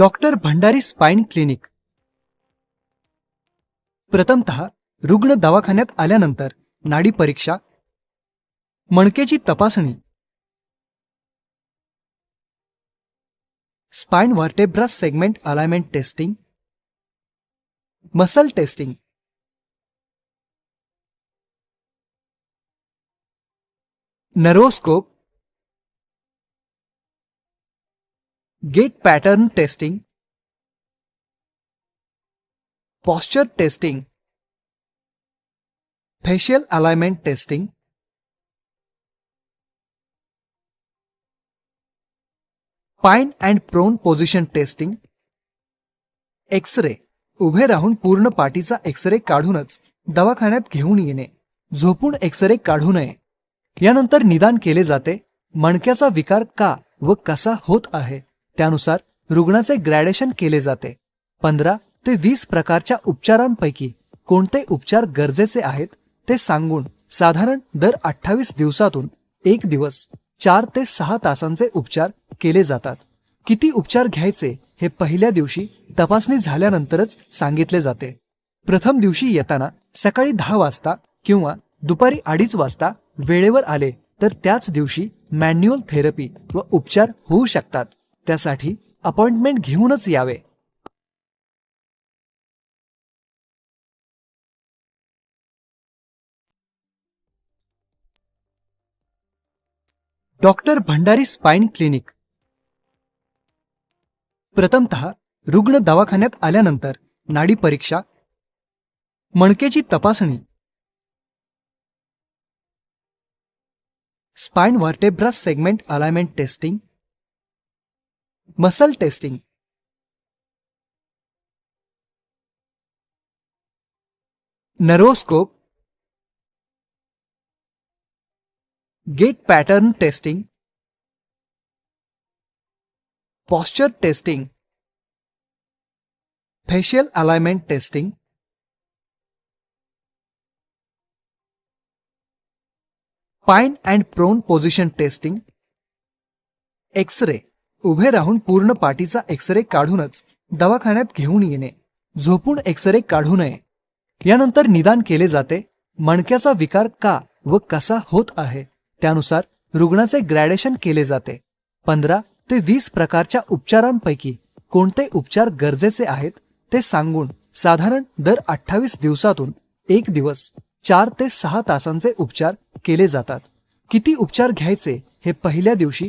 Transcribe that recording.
Doctor Bhandari spine clinic. प्रथमतः रुग्ण दवाखान्यात आल्यानंतर नाडी परीक्षा मणकेची तपासणी. Spine vertebra segment alignment testing. Muscle testing. Narrowscope gait pattern testing posture testing facial alignment testing supine and prone position testing X ray उभे राहून पूर्ण पाठीचा एक्स रे काढूनच दवाखान्यात घेऊन येणे. झोपून एक्स रे काढू नये. यानंतर निदान केले जाते मणक्याचा विकार का व कसा होत आहे? त्यानुसार रुग्णाचे ग्रॅडेशन केले जाते. पंधरा ते वीस प्रकारच्या उपचारांपैकी कोणते उपचार गरजेचे आहेत ते सांगून साधारण दर अठ्ठावीस दिवसातून एक दिवस चार ते सहा तासांचे उपचार केले जातात. किती उपचार घ्यायचे हे पहिल्या दिवशी तपासणी झाल्यानंतरच सांगितले जाते. प्रथम दिवशी येताना सकाळी दहा वाजता किंवा दुपारी अडीच वाजता वेळेवर आले तर त्याच दिवशी मॅन्युअल थेरपी व उपचार होऊ शकतात. त्यासाठी अपॉइंटमेंट घेऊनच यावे. Doctor Bhandari spine clinic. प्रथमतः रुग्ण दवाखान्यात आल्यानंतर नाडी परीक्षा मणकेची तपासणी spine vertebra segment alignment testing muscle testing. Narrowscope, gait pattern testing, posture testing, facial alignment testing, pine and prone position testing, X-ray. उभे राहून पूर्ण पाठीचा एक्सरे काढूनच दवाखान्यात घेऊन येणे झोपून एक्सरे काढू नये. यानंतर निदान केले जाते मणक्याचा विकार का व कसा होत आहे त्यानुसार रुग्णाचे ग्रॅडेशन केले जाते. पंधरा ते वीस प्रकारच्या उपचारांपैकी कोणते उपचार गरजेचे आहेत ते सांगून साधारण दर अठ्ठावीस दिवसातून एक दिवस चार ते सहा तासांचे उपचार केले जातात. किती उपचार घ्यायचे हे पहिल्या दिवशी